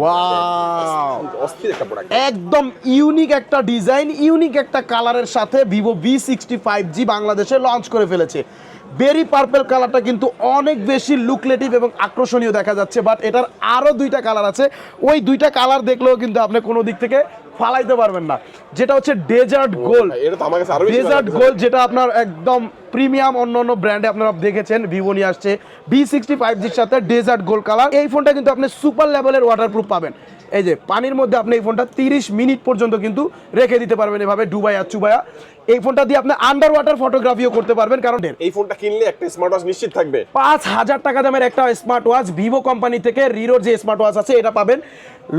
Wow অস্থির একটা product একদম ইউনিক একটা ডিজাইন ইউনিক একটা কালারের সাথে Vivo V sixty five G বাংলাদেশে লঞ্চ করে ফেলেছে। বেরি পার্পেল কালারটা কিন্তু অনেক বেশি লুকলেটিভ এবং আকর্ষণীয় দেখা যাচ্ছে বাট এটার আরও দুইটা কালার আছে। ওই দুইটা কালার দেখলেও কিন্তু আপনি কোনো দিক থেকে ফালাইতে পারবেন না। যেটা হচ্ছে ডেজার্ট গোল্ড ডেজার্ট গোল্ড যেটা আপনার একদম প্রিমিয়াম অন্য অন্য ব্র্যান্ডে আপনারা দেখেছেন ভিভো নিয়ে আসছে বি সিক্সটি ফাইভ জির সাথে ডেজার্ট গোল্ড কালার এই ফোনটা কিন্তু আপনি সুপার লেভেলের ওয়াটারপ্রুফ পাবেন। এই যে পানির মধ্যে আপনি এই ফোনটা তিরিশ মিনিট পর্যন্ত কিন্তু রেখে দিতে পারবেন এভাবে ডুবাইয়া চুবাইয়া। এই ফোনটা দিয়ে আপনি আন্ডার ওয়াটার ফটোগ্রাফিও করতে পারবেন কারণ এই ফোনটা কিনলে একটা স্মার্ট ওয়াচ নিশ্চিত থাকবে। পাঁচ হাজার টাকা দামের একটা স্মার্ট ওয়াচ ভিভো কোম্পানি থেকে রিরোর যে স্মার্ট ওয়াচ আছে এটা পাবেন।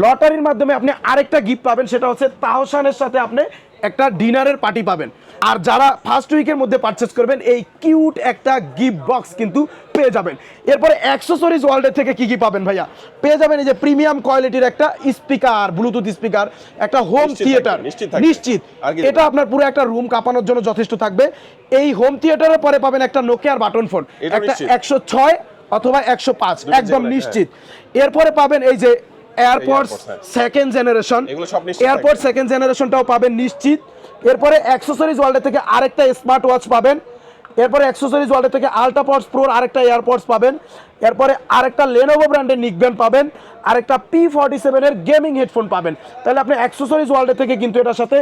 লটারির মাধ্যমে আপনি আরেকটা গিফট পাবেন সেটা হচ্ছে তাহসানের সাথে আপনি একটা ডিনারের পার্টি পাবেন। আর যারা ফার্স্ট উইকের মধ্যে পারচেস করবেন এই কিউট একটা গিফট বক্স কিন্তু পেয়ে যাবেন। এরপরে অ্যাক্সেসরিজ ওয়ার্ল্ডের থেকে কি কি পাবেন ভাইয়া? পেয়ে যাবেন এই যে প্রিমিয়াম কোয়ালিটির একটা স্পিকার ব্লুটুথ স্পিকার একটা হোম থিয়েটার নিশ্চিত এটা আপনার পুরো একটা রুম কাঁপানোর জন্য যথেষ্ট থাকবে। এই হোম থিয়েটারের পরে পাবেন একটা নোকিয়ার বাটন ফোন একটা একশো ছয় অথবা একশো পাঁচ। একদম নিশ্চিত। এরপরে পাবেন এই যে airpods. Second generation airpods second জেনারেশনটাও পাবেন নিশ্চিত। এরপরে অ্যাক্সেসরিজ ওয়ার্ল্ডের থেকে আরেকটা স্মার্ট ওয়াচ পাবেন। এরপরে অ্যাক্সেসরিজ ওয়ার্ল্ডের থেকে আল্ট্রাপডস প্রোর আরেকটা এয়ারপডস পাবেন। এরপরে আরেকটা লেনোভো ব্র্যান্ডের নিকব্যান্ড পাবেন। আরেকটা পি ফর্টি সেভেনের গেমিং হেডফোন পাবেন। তাহলে আপনি অ্যাক্সেসরিজ ওয়ার্ল্ডের থেকে কিন্তু এটার সাথে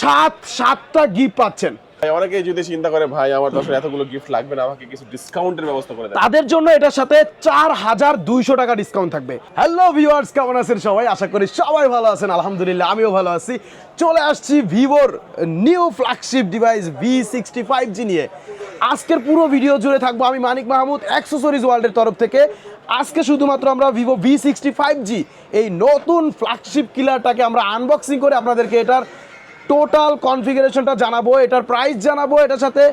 সাত সাতটা গিফট পাচ্ছেন। অনেকে যদি চিন্তা করে, ভাই, আমার তো এতগুলো গিফট লাগবে না, আমাকে কিছু ডিসকাউন্টের ব্যবস্থা করে তাদের জন্য এটার সাথে চার হাজার দুইশো টাকা ডিসকাউন্ট থাকবে। হ্যালো ভিউয়ার্স কেমন আছেন সবাই? আশা করি সবাই ভালো আছেন। আলহামদুলিল্লাহ, আমিও ভালো আছি। চলে আসছি ভিভোর new flagship device V sixty five G নিয়ে। আজকের পুরো ভিডিও জুড়ে থাকব আমি মানিক মাহমুদ অ্যাক্সেসরিজ ওয়ার্ল্ডের তরফ থেকে। আজকে শুধুমাত্র আমরা Vivo V sixty five G এই নতুন ফ্ল্যাগশিপ কিলারটাকে আমরা আনবক্সিং করে আপনাদেরকে এটার টোটাল কনফিগারেশনটা জানাব, এটার প্রাইস জানাব, এটার সাথে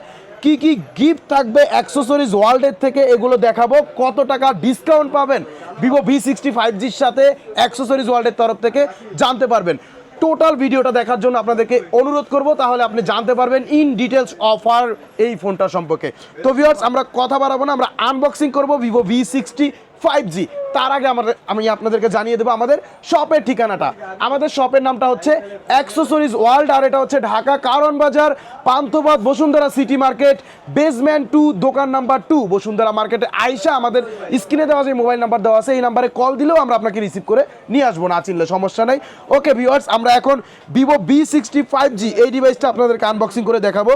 কি কি গিফট থাকবে অ্যাক্সেসরিজ ওয়ার্ল্ডের থেকে এগুলো দেখাবো, কত টাকা ডিসকাউন্ট পাবেন ভিভো ভি সিক্সটি ফাইভ জির সাথে অ্যাক্সেসরিজ ওয়ার্ল্ডের তরফ থেকে জানতে পারবেন। টোটাল ভিডিওটা দেখার জন্য আপনাদেরকে অনুরোধ করব, তাহলে আপনি জানতে পারবেন ইন ডিটেলস অফার এই ফোনটা সম্পর্কে। তো ভিউয়ার্স আমরা কথা বাড়াবো না, আমরা আনবক্সিং করব Vivo V sixty five G তার আগে আমাদের আমি আপনাদেরকে জানিয়ে দেবো আমাদের শপের ঠিকানাটা। আমাদের শপের নামটা হচ্ছে অ্যাক্সেসরিজ ওয়ার্ল্ড আর এটা হচ্ছে Dhaka Karwan Bazar Panthapath Bashundhara city market basement two দোকান নাম্বার টু বসুন্ধরা মার্কেটে আইসা আমাদের স্ক্রিনে দেওয়া যে মোবাইল নাম্বার দেওয়া আছে, এই নাম্বারে কল দিলেও আমরা আপনাকে রিসিভ করে নিয়ে আসব না, চিনলে সমস্যা নাই। ওকে ভিউয়ার্স আমরা এখন Vivo V sixty five G এই ডিভাইসটা আপনাদেরকে আনবক্সিং করে দেখাবো।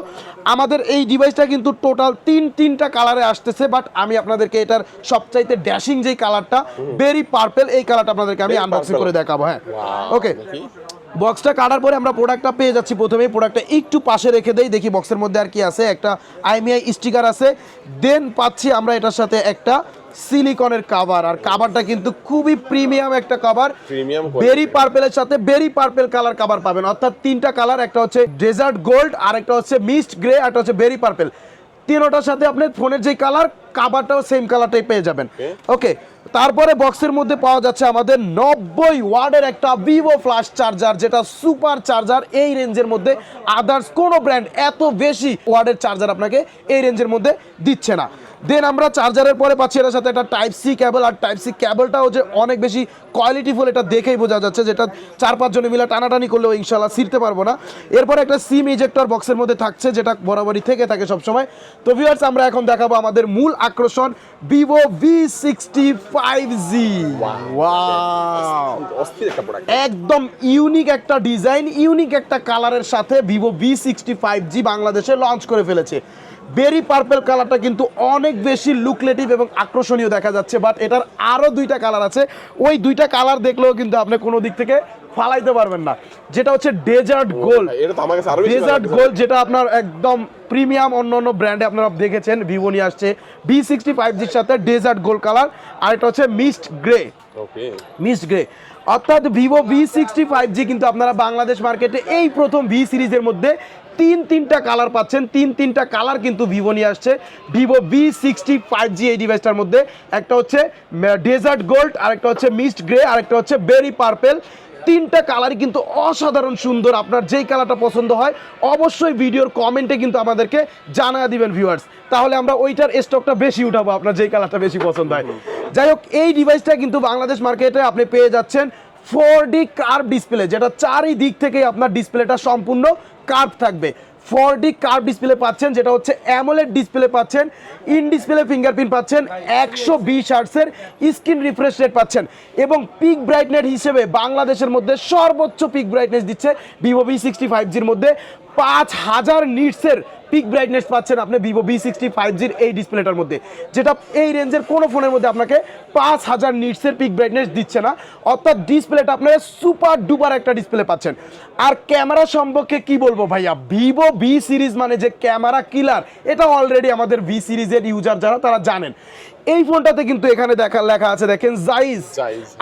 আমাদের এই ডিভাইসটা কিন্তু টোটাল তিন তিনটা কালারে আসতেছে বাট আমি আপনাদেরকে এটার সবচাইতে ড্যাশিং যেই কালারটা বেরি পার্পেল এই কালারটা আপনাদেরকে আমি আনবক্সিং করে দেখাবো হ্যাঁ। ওকে বক্সটা কাটার পরে আমরা প্রোডাক্টটা পেয়ে যাচ্ছি প্রথমেই। প্রোডাক্টটা একটু পাশে রেখে দেই দেখি বক্সের মধ্যে আর কি আছে। একটা আইমিআই স্টিকার আছে। দেন পাচ্ছি আমরা এটার সাথে একটা সিলিকনের কাভার আর কাভারটা কিন্তু খুবই প্রিমিয়াম একটা কাভার বেরি পার্পেলের সাথে বেরি পার্পেল কালার কাভার পাবেন। অর্থাৎ তিনটা কালার একটা হচ্ছে ডেজার্ট গোল্ড আর একটা হচ্ছে মিস্ট গ্রে আর একটা হচ্ছে বেরি পার্পেল তিনোটার সাথে আপনি ফোনের যে কালার কাভারটাও সেম কালারটাই পেয়ে যাবেন। ওকে তারপরে বক্সের মধ্যে পাওয়া যাচ্ছে আমাদের নব্বই ওয়ার্ডের একটা ভিভো ফ্লাশ চার্জার যেটা সুপার চার্জার এই রেঞ্জের মধ্যে আদার্স কোনো ব্র্যান্ড এত বেশি ওয়ার্ডের চার্জার আপনাকে এই রেঞ্জের মধ্যে দিচ্ছে না। দেন আমরা চার্জারের পরে পাচ্ছি এটার সাথে একটা টাইপ সি ক্যাবল আর টাইপ সি ক্যাবলটাও যে অনেক বেশি কোয়ালিটিফুল এটা দেখেই বোঝা যাচ্ছে যেটা চার পাঁচ জনে মিলে টানাটানি করলেও ইনশাল্লাহ ছিঁড়তে পারব না। এরপর একটা সিম ইজেক্টর বক্সের মধ্যে থাকছে যেটা বরাবরই থেকে থাকে সবসময়। তো ভিউয়ার্স আমরা এখন দেখাবো আমাদের মূল আকর্ষণ Vivo V sixty five G একদম ইউনিক একটা ডিজাইন ইউনিক একটা কালারের সাথে Vivo V sixty five G বাংলাদেশে লঞ্চ করে ফেলেছে। বেরি পার্পেল কালারটা কিন্তু অনেক বেশি লুকলেটিভ এবং আকর্ষণীয় দেখা যাচ্ছে বাট এটার আরও দুইটা কালার আছে। ওই দুইটা কালার দেখলেও কিন্তু আপনি কোনো দিক থেকে ফালাইতে পারবেন না। যেটা হচ্ছে ডেজার্ট গোল্ড ডেজার্ট। গোল্ড যেটা আপনার একদম প্রিমিয়াম অন্য অন্য ব্র্যান্ডে আপনারা দেখেছেন ভিভো নিয়ে আসছে। বি সিক্সটি ফাইভ জির সাথে ডেজার্ট গোল্ড কালার আর এটা হচ্ছে mist grey okay. Mist grey অর্থাৎ Vivo V sixty five G কিন্তু আপনারা বাংলাদেশ মার্কেটে এই প্রথম ভি সিরিজের মধ্যে তিন তিনটা কালার পাচ্ছেন, তিন তিনটা কালার কিন্তু ভিভো নিয়ে আসছে। Vivo V sixty five G এই ডিভাইসটার মধ্যে। একটা হচ্ছে ডেজার্ট গোল্ড আরেকটা হচ্ছে মিস্ট গ্রে আরেকটা হচ্ছে বেরি পার্পেল তিনটা কালারই কিন্তু অসাধারণ সুন্দর। আপনার যেই কালারটা পছন্দ হয়, অবশ্যই ভিডিওর কমেন্টে কিন্তু আমাদেরকে জানা দিবেন ভিউয়ার্স তাহলে আমরা ওইটার স্টকটা বেশি উঠাবো, আপনার যেই কালারটা বেশি পছন্দ হয়। যাই হোক, এই ডিভাইসটা কিন্তু বাংলাদেশ মার্কেটে আপনি পেয়ে যাচ্ছেন ফোর ডি কার্ভ ডিসপ্লে যেটা চারি দিক থেকে আপনার ডিসপ্লেটা সম্পূর্ণ কার্ভ থাকবে। ফোর ডি কার্ভ ডিসপ্লে পাচ্ছেন, যেটা হচ্ছে অ্যামোলেড ডিসপ্লে পাচ্ছেন ইন ডিসপ্লে ফিঙ্গারপ্রিন্ট পাচ্ছেন, একশো বিশ আর্টসের স্ক্রিন রিফ্রেশ রেট পাচ্ছেন। এবং পিক ব্রাইটনেস হিসেবে বাংলাদেশের মধ্যে সর্বোচ্চ পিক ব্রাইটনেস দিচ্ছে ভিভো ভি সিক্সটি ফাইভ জির মধ্যে। পাঁচ হাজার নিটসের পিক ব্রাইটনেস পাচ্ছেন আপনি ভিভো ভি সিক্সটি ফাইভ জির এই ডিসপ্লেটার মধ্যে। যেটা এই রেঞ্জের কোনো ফোনের মধ্যে আপনাকে পাঁচ হাজার নিটসের পিক ব্রাইটনেস দিচ্ছে না। অর্থাৎ ডিসপ্লেটা আপনারা সুপার ডুপার একটা ডিসপ্লে পাচ্ছেন। আর ক্যামেরা সম্পর্কে কি বলব ভাইয়া? ভিভো ভি সিরিজ মানে যে ক্যামেরা কিলার এটা অলরেডি আমাদের ভি সিরিজের ইউজার যারা তারা জানেন। এই ফোনটাতে কিন্তু এখানে দেখা লেখা আছে দেখেন জাইজ।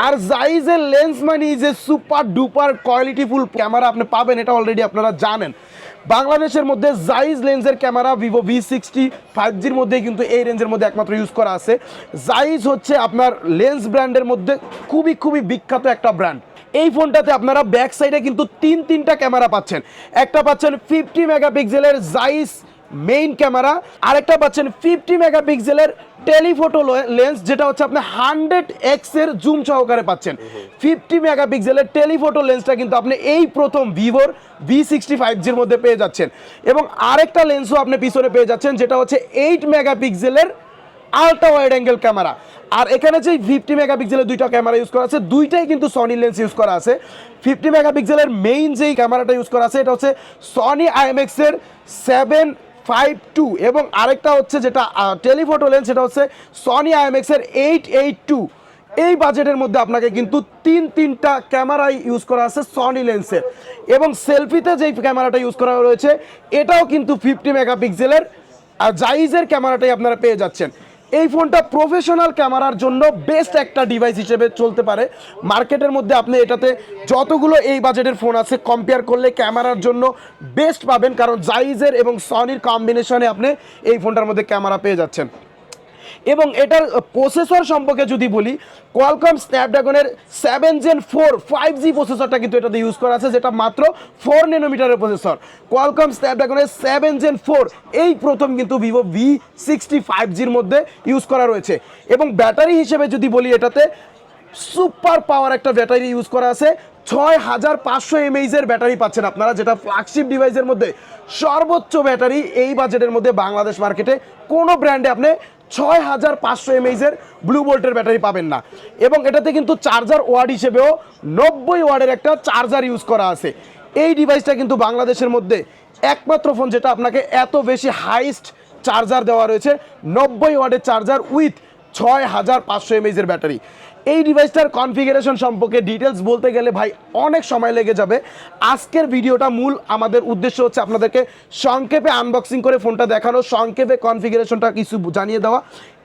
আর জাইজের লেন্স মানে যে সুপার ডুপার কোয়ালিটিফুল ক্যামেরা আপনি পাবেন এটা অলরেডি আপনারা জানেন। বাংলাদেশের মধ্যে জাইজ লেন্সের camera Vivo V sixty five জির মধ্যে কিন্তু এই রেঞ্জের মধ্যে একমাত্র ইউজ করা আছে। জাইজ হচ্ছে আপনার লেন্স ব্র্যান্ডের মধ্যে খুবই খুবই বিখ্যাত একটা ব্র্যান্ড এই ফোনটাতে আপনারা ব্যাক সাইডে কিন্তু তিন, তিনটা ক্যামেরা পাচ্ছেন। একটা পাচ্ছেন ফিফটি মেগাপিক্সেলের জাইস মেইন ক্যামেরা আরেকটা পাচ্ছেন ফিফটি মেগাপিক্সেলের টেলিফোটো লেন্স যেটা হচ্ছে আপনি হান্ড্রেড এক্সের জুম সহকারে পাচ্ছেন। ফিফটি মেগাপিক্সেলের টেলিফোটো লেন্সটা কিন্তু আপনি এই প্রথম ভিভোর ভি সিক্সটি ফাইভ জির মধ্যে পেয়ে যাচ্ছেন। এবং আরেকটা লেন্সও আপনি পিছনে পেয়ে যাচ্ছেন, যেটা হচ্ছে এইট মেগাপিক্সেলের আলট্রা ওয়াইড অ্যাঙ্গেল ক্যামেরা আর এখানে যে ফিফটি মেগাপিক্সেলের দুইটা ক্যামেরা ইউজ করা আছে, দুইটাই কিন্তু সনি লেন্স ইউজ করা আছে। ফিফটি মেগাপিক্সেলের মেইন যেই ক্যামেরাটা ইউজ করা আছে, এটা হচ্ছে সনি আইএমএক্স এর সেভেন ফাইভ টু এবং আরেকটা হচ্ছে যেটা টেলিফোটো লেন্স সেটা হচ্ছে সনি এম এক্সের এইট এইট টু এই বাজেটের মধ্যে আপনাকে কিন্তু তিন তিনটা ক্যামেরাই ইউজ করা আছে সনি লেন্সের এবং সেলফিতে যেই ক্যামেরাটা ইউজ করা রয়েছে, এটাও কিন্তু ফিফটি মেগাপিক্সেলের জাইজের ক্যামেরাটাই আপনারা পেয়ে যাচ্ছেন। এই ফোনটা প্রফেশনাল ক্যামেরার জন্য বেস্ট একটা ডিভাইস হিসেবে চলতে পারে। মার্কেটের মধ্যে আপনি এটাতে যতগুলো এই বাজেটের ফোন আছে কম্পেয়ার করলে ক্যামেরার জন্য বেস্ট পাবেন। কারণ জাইজের এবং সনির কম্বিনেশনে আপনি এই ফোনটার মধ্যে ক্যামেরা পেয়ে যাচ্ছেন। এবং এটার প্রসেসর সম্পর্কে যদি বলি Qualcomm স্ন্যাপড্রাগনের seven gen four five G প্রসেসরটা কিন্তু এটাতে ইউজ করা আছে, যেটা মাত্র ফোর নেনোমিটারের প্রসেসর কোয়ালকম স্ন্যাপড্রাগনের সেভেন জেন ফোর এই প্রথম কিন্তু ভিভো ভি সিক্সটি ফাইভ জির মধ্যে ইউজ করা রয়েছে। এবং ব্যাটারি হিসেবে যদি বলি এটাতে সুপার পাওয়ার একটা ব্যাটারি ইউজ করা আছে, ছয় হাজার পাঁচশো এমএইচের ব্যাটারি পাচ্ছেন আপনারা, যেটা ফ্ল্যাগশিপ ডিভাইসের মধ্যে সর্বোচ্চ ব্যাটারি এই বাজেটের মধ্যে বাংলাদেশ মার্কেটে কোনো ব্র্যান্ডে আপনি ছয় হাজার পাঁচশো এমএইচের ব্লু বোল্টের ব্যাটারি পাবেন না। এবং এটাতে কিন্তু চার্জার ওয়ার্ড হিসেবেও নব্বই ওয়ার্ডের একটা চার্জার ইউজ করা আছে। এই ডিভাইসটা কিন্তু বাংলাদেশের মধ্যে একমাত্র ফোন যেটা আপনাকে এত বেশি হাইস্ট চার্জার দেওয়া রয়েছে, নব্বই ওয়ার্ডের চার্জার উইথ ছয় হাজার পাঁচশো এমএইচের ব্যাটারি এই ডিভাইসটার কনফিগারেশন সম্পর্কে ডিটেলস বলতে গেলে ভাই, অনেক সময় লেগে যাবে। আজকের ভিডিওটা মূল আমাদের উদ্দেশ্য হচ্ছে আপনাদেরকে সংক্ষেপে আনবক্সিং করে ফোনটা দেখানো, সংক্ষেপে কনফিগারেশনটা কিছু জানিয়ে দেওয়া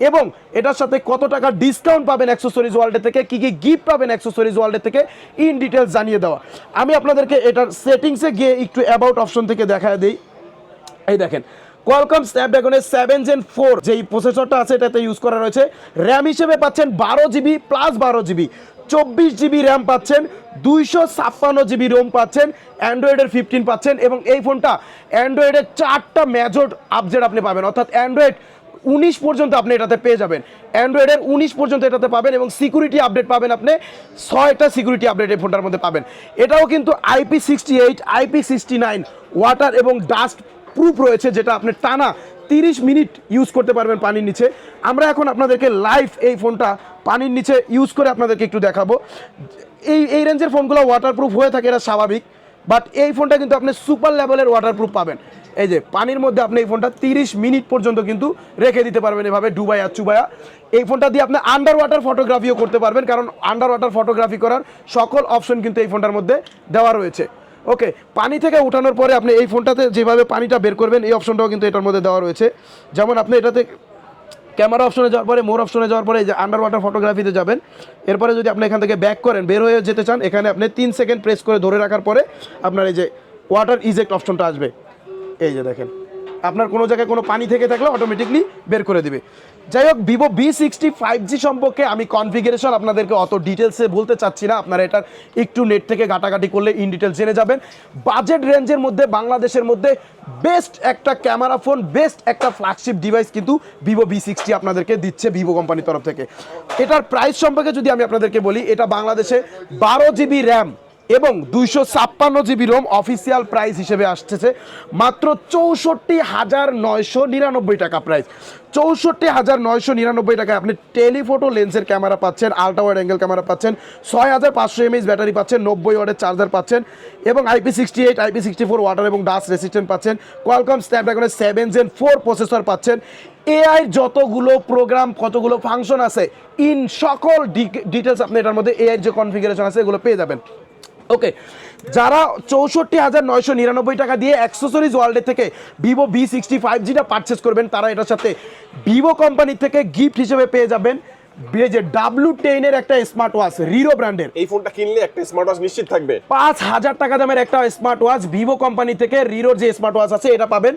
এবং এটার সাথে কত টাকা ডিসকাউন্ট পাবেন অ্যাক্সেসরিজ ওয়ার্ল্ডের থেকে, কী কী গিফট পাবেন অ্যাক্সেসরিজ ওয়ার্ল্ডের থেকে ইন ডিটেলস জানিয়ে দেওয়া। আমি আপনাদেরকে এটার সেটিংসে গিয়ে একটু অ্যাবাউট অপশন থেকে দেখা দিই। এই দেখেন কোয়ালকম স্ন্যাপড্রাগনের সেভেন জেন ফোর যেই প্রসেসরটা আছে, এটাতে ইউজ করা রয়েছে। র্যাম হিসেবে পাচ্ছেন বারো জিবি প্লাস বারো জিবি চব্বিশ জিবি র্যাম পাচ্ছেন, দুইশো ছাপ্পান্ন জিবি রোম পাচ্ছেন অ্যান্ড্রয়েডের ফিফটিন পাচ্ছেন এবং এই ফোনটা অ্যান্ড্রয়েডের চারটা মেজর আপডেট আপনি পাবেন। অর্থাৎ অ্যান্ড্রয়েড উনিশ পর্যন্ত আপনি এটাতে পেয়ে যাবেন। অ্যান্ড্রয়েডের উনিশ পর্যন্ত এটাতে পাবেন এবং সিকিউরিটি আপডেট পাবেন আপনি, ছয়টা সিকিউরিটি আপডেট এই ফোনটার মধ্যে পাবেন। এটাও কিন্তু IP sixty eight IP sixty nine water এবং ডাস্ট প্রুফ রয়েছে যেটা আপনি টানা তিরিশ মিনিট ইউজ করতে পারবেন পানির নিচে। আমরা এখন আপনাদেরকে লাইভ এই ফোনটা পানির নিচে ইউজ করে আপনাদেরকে একটু দেখাবো। এই এই রেঞ্জের ফোনগুলো ওয়াটারপ্রুফ হয়ে থাকে, এটা স্বাভাবিক। বাট এই ফোনটা কিন্তু আপনি সুপার লেভেলের ওয়াটারপ্রুফ পাবেন। এই যে, পানির মধ্যে আপনি এই ফোনটা তিরিশ মিনিট পর্যন্ত কিন্তু রেখে দিতে পারবেন এভাবে ডুবাইয়া চুবাইয়া এই ফোনটা দিয়ে আপনি আন্ডার ওয়াটার ফটোগ্রাফিও করতে পারবেন, কারণ আন্ডার ওয়াটার ফটোগ্রাফি করার সকল অপশন কিন্তু এই ফোনটার মধ্যে দেওয়া রয়েছে। ওকে, পানি থেকে উঠানোর পরে আপনি এই ফোনটাতে যেভাবে পানিটা বের করবেন, এই অপশনটাও কিন্তু এটার মধ্যে দেওয়া রয়েছে। যেমন আপনি এটাতে ক্যামেরা অপশনে যাওয়ার পরে মোর অপশনে যাওয়ার পরে এই যে আন্ডার ওয়াটার ফটোগ্রাফিতে যাবেন। এরপরে যদি আপনি এখান থেকে ব্যাক করেন, বের হয়ে যেতে চান, এখানে আপনি তিন সেকেন্ড প্রেস করে ধরে রাখার পরে আপনার এই যে ওয়াটার ইজেক্ট অপশনটা আসবে। এই যে দেখেন, আপনার কোনো জায়গায় কোনো পানি থেকে থাকলে অটোমেটিকলি বের করে দিবে। যাই হোক Vivo V sixty five G সম্পর্কে আমি কনফিগারেশন আপনাদেরকে অত ডিটেলসে বলতে চাচ্ছি না। আপনারা এটার একটু নেট থেকে ঘাটাঘাটি করলে ইন ডিটেলস জেনে যাবেন। বাজেট রেঞ্জের মধ্যে, বাংলাদেশের মধ্যে বেস্ট একটা ক্যামেরা ফোন বেস্ট একটা ফ্ল্যাগশিপ ডিভাইস কিন্তু ভিভো বি সিক্সটি আপনাদেরকে দিচ্ছে ভিভো কোম্পানির তরফ থেকে। এটার প্রাইস সম্পর্কে যদি আমি আপনাদেরকে বলি, এটা বাংলাদেশে বারো জিবি র্যাম এবং দুইশো ছাপ্পান্ন জিবি রোম অফিসিয়াল প্রাইস হিসেবে আসতেছে। মাত্র চৌষট্টি হাজার নয়শো নিরানব্বই টাকা প্রাইস। চৌষট্টি হাজার নয়শো নিরানব্বই টাকায় আপনি টেলিফোটো লেন্সের ক্যামেরা পাচ্ছেন আলট্রা ওয়াইড অ্যাঙ্গেল ক্যামেরা পাচ্ছেন, ছয় হাজার পাঁচশো এমএইচ ব্যাটারি পাচ্ছেন, নব্বই ওয়ার্ডের চার্জার পাচ্ছেন এবং IP sixty eight IP sixty four water এবং ডাস্ট রেসিস্ট্যান্ট পাচ্ছেন। কোয়ালকম স্ন্যাপড্রাগনের সেভেন জেন ফোর প্রসেসর পাচ্ছেন। এআই যতগুলো প্রোগ্রাম, কতগুলো ফাংশন আছে, ইন সকল ডিটেলস আপনি এটার মধ্যে এআই যে কনফিগারেশন আছে, এগুলো পেয়ে যাবেন। ওকে যারা চৌষট্টি হাজার নয়শো নিরানব্বই টাকা দিয়ে অ্যাক্সেসরিজ ওয়ার্ল্ডের থেকে ভিভো বি সিক্সটি ফাইভ জিটা পারচেস করবেন তারা এটার সাথে ভিভো কোম্পানির থেকে গিফট হিসেবে পেয়ে যাবেন। যে ডাব্লু টেনের একটা স্মার্ট ওয়াচ রিরো ব্র্যান্ডের এই ফোনটা কিনলে একটা স্মার্ট ওয়াচ নিশ্চিত থাকবে। পাঁচ হাজার টাকা দামের একটা স্মার্ট ওয়াচ ভিভো কোম্পানি থেকে রিরোর যে স্মার্ট ওয়াচ আছে এটা পাবেন।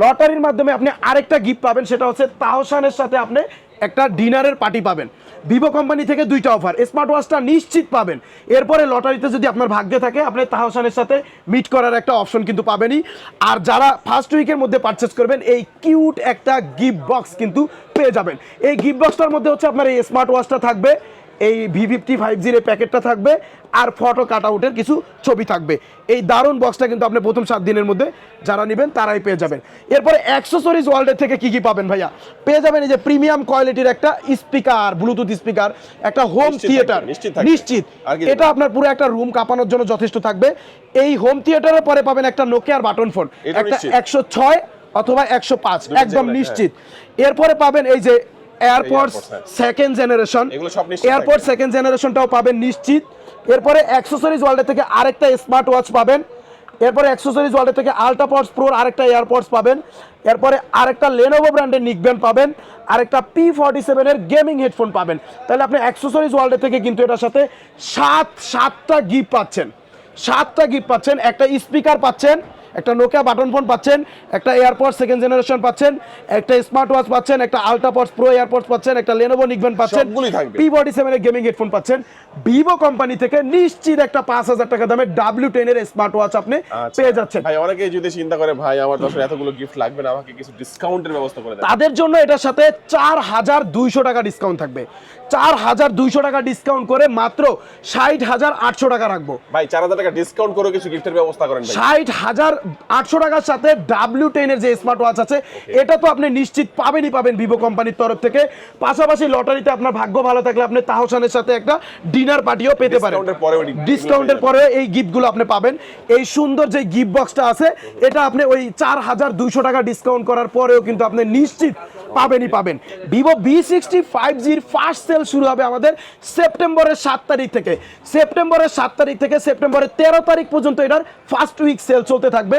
লটারির মাধ্যমে আপনি আরেকটা গিফট পাবেন, সেটা হচ্ছে তাহসানের সাথে আপনি একটা ডিনারের পার্টি পাবেন। ভিভো কোম্পানি থেকে দুইটা অফার স্মার্ট ওয়াচটা নিশ্চিত পাবেন। এরপরে লটারিতে যদি আপনার ভাগ্যে থাকে, আপনি তাহসানের সাথে মিট করার একটা অপশন কিন্তু পাবেনই। আর যারা ফার্স্ট উইকের মধ্যে পারচেস করবেন, এই কিউট একটা গিফট বক্স কিন্তু পেয়ে যাবেন। এই গিফট বক্সটার মধ্যে হচ্ছে আপনার এই স্মার্ট ওয়াচটা থাকবে। এই ভি ফিফটি ফাইভ জির প্যাকেটটা থাকবে আর ফটো কাট আউটের কিছু ছবি থাকবে। এই দারুণ বক্সটা কিন্তু আপনি প্রথম সাত দিনের মধ্যে যারা নেবেন তারাই পেয়ে যাবেন। এরপরে অ্যাক্সেসরিজ ওয়ার্ল্ডের থেকে কি কি পাবেন ভাইয়া? পেয়ে যাবেন এই যে প্রিমিয়াম কোয়ালিটির একটা স্পিকার ব্লুটুথ স্পিকার একটা হোম থিয়েটার নিশ্চিত এটা আপনার পুরো একটা রুম কাঁপানোর জন্য যথেষ্ট থাকবে। এই হোম থিয়েটারের পরে পাবেন একটা নোকিয়ার বাটন ফোন একটা একশো ছয় অথবা একশো পাঁচ। একদম নিশ্চিত। এরপরে পাবেন এই যে AirPods. Second generation AirPod second জেনারেশনটাও পাবেন নিশ্চিত। এরপরে অ্যাক্সেসরিজ ওয়ার্ল্ডের থেকে আরেকটা স্মার্ট ওয়াচ পাবেন। এরপরে অ্যাক্সেসরিজ ওয়ার্ল্ডের থেকে আল্ট্রাপডস প্রোর আরেকটা এয়ারপডস পাবেন। এরপরে আরেকটা লেনোভো ব্র্যান্ডের নিকব্যান্ড পাবেন। আরেকটা পি ফর্টি সেভেনের গেমিং হেডফোন পাবেন। তাহলে আপনি অ্যাক্সেসরিজ ওয়ার্ল্ডের থেকে কিন্তু এটার সাথে সাত সাতটা গিফট পাচ্ছেন। সাতটা গিফট পাচ্ছেন। একটা স্পিকার পাচ্ছেন। একটা নোকিয়া বাটন ফোন পাচ্ছেন একটা এয়ারপোর্ট সেকেন্ড জেনারেশন পাচ্ছেন একটা স্মার্ট ওয়াচ পাচ্ছেন একটা আল্ট্রাপডস প্রো এয়ারপোর্টস পাচ্ছেন একটা লেনোভো নিকব্যান্ড পাচ্ছেন। পি ফর্টি সেভেনের গেমিং হেডফোন পাচ্ছেন। ভিভো কোম্পানি থেকে নিশ্চিত একটা পাঁচ হাজার টাকা দামের ডাব্লিউ টেন এর স্মার্ট ওয়াচ আপনি আচ্ছা। পেয়ে যাচ্ছেন। ভাই অনেকেই যদি চিন্তা করে ভাই আমার আসলে এতগুলো গিফট লাগবে না আমাকে কিছু ডিসকাউন্টের ব্যবস্থা করে তাদের জন্য এটার সাথে চার হাজার দুইশো টাকা ডিসকাউন্ট থাকবে। চার হাজার দুইশো টাকা ডিসকাউন্ট করে মাত্র ষাট হাজার আটশো টাকা রাখব। ভাই চার হাজার টাকা ডিসকাউন্ট করে কিছু গিফটের ব্যবস্থা করেন ষাট হাজার আটশো টাকার সাথে ডাব্লিউ টেনের যে স্মার্ট ওয়াচ আছে এটা তো আপনি নিশ্চিত পাবেনই পাবেন ভিভো কোম্পানির তরফ থেকে। পাশাপাশি লটারিতে আপনার ভাগ্য ভালো থাকলে আপনি তাহসানের সাথে একটা ডিনার পার্টিও পেতে পারেন। ডিসকাউন্টের পরে এই গিফটগুলো আপনি পাবেন। এই সুন্দর যে গিফট বক্সটা আছে এটা আপনি ওই চার হাজার দুইশো টাকা ডিসকাউন্ট করার পরেও কিন্তু আপনি নিশ্চিত পাবেনই পাবেন। ভিভো বি সিক্সটি ফাইভ জির ফার্স্ট সেল শুরু হবে আমাদের সেপ্টেম্বরের সাত তারিখ থেকে। সেপ্টেম্বরের সাত তারিখ থেকে সেপ্টেম্বরের তেরো তারিখ পর্যন্ত এটার ফার্স্ট উইক সেল চলতে থাকবে।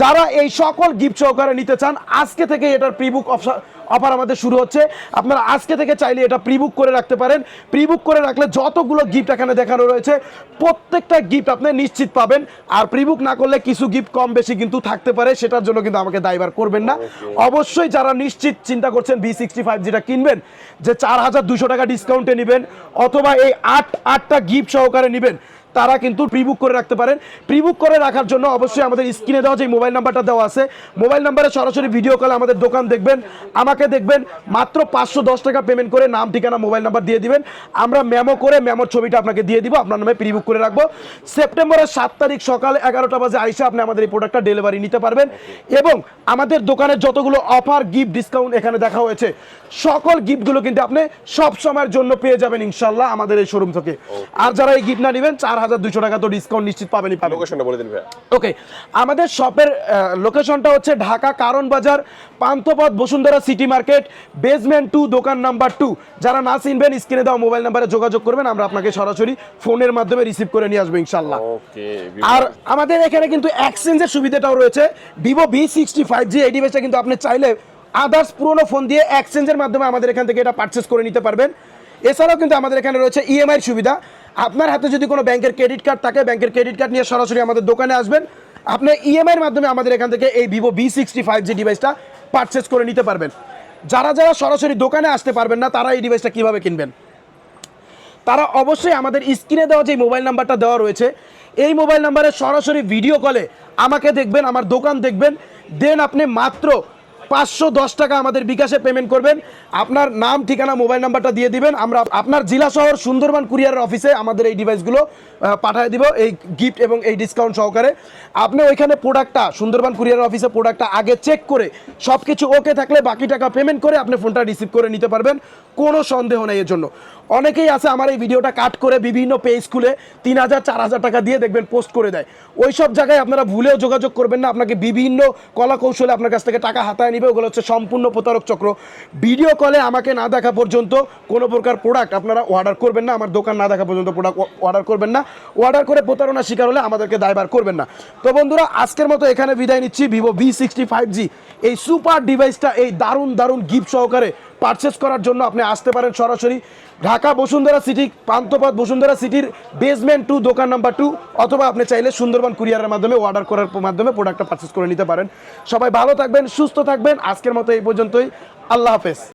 যারা এই সকল গিফট সহকারে নিতে চান আজকে থেকে এটার প্রিবুক অফার আমাদের শুরু হচ্ছে। আপনারা আজকে থেকে চাইলে এটা প্রিবুক করে রাখতে পারেন। প্রিবুক করে রাখলে যতগুলো গিফট এখানে দেখানো রয়েছে প্রত্যেকটা গিফট আপনি নিশ্চিত পাবেন। আর প্রিবুক না করলে কিছু গিফট কম বেশি কিন্তু থাকতে পারে সেটার জন্য কিন্তু আমাকে দায়বার করবেন না। অবশ্যই যারা নিশ্চিত চিন্তা করছেন বি সিক্সটি ফাইভ যেটা কিনবেন যে চার হাজার দুশো টাকা ডিসকাউন্টে নেবেন অথবা এই আট আটটা গিফট সহকারে নেবেন তারা কিন্তু প্রিবুক করে রাখতে পারেন। প্রিবুক করে রাখার জন্য অবশ্যই আমাদের স্ক্রিনে দেওয়া যে মোবাইল নাম্বারটা দেওয়া আছে মোবাইল নাম্বারে সরাসরি ভিডিও কলে আমাদের দোকান দেখবেন, আমাকে দেখবেন, মাত্র পাঁচশো দশ টাকা পেমেন্ট করে নাম, ঠিকানা মোবাইল নাম্বার দিয়ে দিবেন। আমরা মেমো করে মেমোর ছবিটা আপনাকে দিয়ে দিব, আপনার নামে প্রিবুক করে রাখব। সেপ্টেম্বরের সাত তারিখ সকাল এগারোটা বাজে আইসে আপনি আমাদের এই প্রোডাক্টটা ডেলিভারি নিতে পারবেন এবং আমাদের দোকানের যতগুলো অফার গিফট ডিসকাউন্ট এখানে দেখা হয়েছে, সকল গিফটগুলো কিন্তু আপনি সব সময়ের জন্য পেয়ে যাবেন ইনশাল্লাহ আমাদের এই শোরুম থেকে। আর যারা এই গিফট না নেবেন, চার হাজার দুশো টাকা তো ডিসকাউন্ট নিশ্চিত পাবেনই পাবেন। লোকেশনটা বলে দিন ভাই ওকে আমাদের শপের লোকেশনটা হচ্ছে Dhaka Karwan Bazar Panthapath Bashundhara city market basement two দোকান নাম্বার টু যারা না চিনবেন স্ক্রিনে দেওয়া মোবাইল নাম্বারে যোগাযোগ করবেন আমরা আপনাকে সরাসরি ফোনের মাধ্যমে রিসিভ করে নিয়ে আসব ইনশাল্লাহ আর আমাদের এখানে কিন্তু এক্সচেঞ্জের সুবিধাটাও রয়েছে। Vivo V sixty five G এই ডিভাইসটা কিন্তু আপনি চাইলে আদার্স পুরোনো ফোন দিয়ে এক্সচেঞ্জের মাধ্যমে আমাদের এখান থেকে এটা পারচেস করে নিতে পারবেন। এছাড়াও কিন্তু আমাদের এখানে রয়েছে ইএমআই সুবিধা। আপনার হাতে যদি কোনো ব্যাংকের ক্রেডিট কার্ড থাকে, ব্যাংকের ক্রেডিট কার্ড নিয়ে সরাসরি আমাদের দোকানে আসবেন। আপনি ইএমআইয়ের মাধ্যমে আমাদের এখান থেকে এই Vivo V sixty five G ডিভাইসটা পারচেস করে নিতে পারবেন। যারা যারা সরাসরি দোকানে আসতে পারবেন না, তারা এই ডিভাইসটা কীভাবে কিনবেন? তারা অবশ্যই আমাদের স্ক্রিনে দেওয়া যে মোবাইল নাম্বারটা দেওয়া রয়েছে, এই মোবাইল নাম্বারে সরাসরি ভিডিও কলে আমাকে দেখবেন, আমার দোকান দেখবেন। দেন আপনি মাত্র পাঁচশো দশ টাকা আমাদের বিকাশে পেমেন্ট করবেন। আপনার নাম, ঠিকানা মোবাইল নাম্বারটা দিয়ে দিবেন। আমরা আপনার জেলা শহর সুন্দরবন কুরিয়ারের অফিসে আমাদের এই ডিভাইসগুলো পাঠিয়ে দিব এই গিফট এবং এই ডিসকাউন্ট সহকারে। আপনি ওইখানে প্রোডাক্টটা সুন্দরবন কুরিয়ারের অফিসে প্রোডাক্টটা আগে চেক করে সব কিছু ওকে থাকলে বাকি টাকা পেমেন্ট করে আপনি ফোনটা রিসিভ করে নিতে পারবেন। কোনো সন্দেহ নেই এর জন্য। অনেকেই আছে আমার এই ভিডিওটা কাট করে বিভিন্ন পেজ খুলে তিন হাজার, চার হাজার টাকা দিয়ে দেখবেন পোস্ট করে দেয়। ওই সব জায়গায় আপনারা ভুলেও যোগাযোগ করবেন না। আপনাকে বিভিন্ন কলা কৌশলে আপনার কাছ থেকে টাকা হাতায় নিবে। ওগুলো হচ্ছে সম্পূর্ণ প্রতারক চক্র। ভিডিও কলে আমাকে না দেখা পর্যন্ত কোনো প্রকার প্রোডাক্ট আপনারা অর্ডার করবেন না। আমার দোকান না দেখা পর্যন্ত প্রোডাক্ট অর্ডার করবেন না। অর্ডার করে প্রতারণা শিকার হলে আমাদেরকে দায়বার করবেন না। তো বন্ধুরা, আজকের মতো এখানে বিদায় নিচ্ছি। Vivo V sixty five G এই সুপার ডিভাইসটা এই দারুণ দারুণ গিফট সহকারে পারচেস করার জন্য আপনি আসতে পারেন সরাসরি ঢাকা বসুন্ধরা সিটি প্রান্তপাত বসুন্ধরা সিটির বেসমেন্ট টু দোকান নাম্বার টু অথবা আপনি চাইলে সুন্দরবন কুরিয়ারের মাধ্যমে অর্ডার করার মাধ্যমে প্রোডাক্টটা পারচেস করে নিতে পারেন। সবাই ভালো থাকবেন, সুস্থ থাকবেন। আজকের মতো এই পর্যন্তই। আল্লাহ হাফেজ।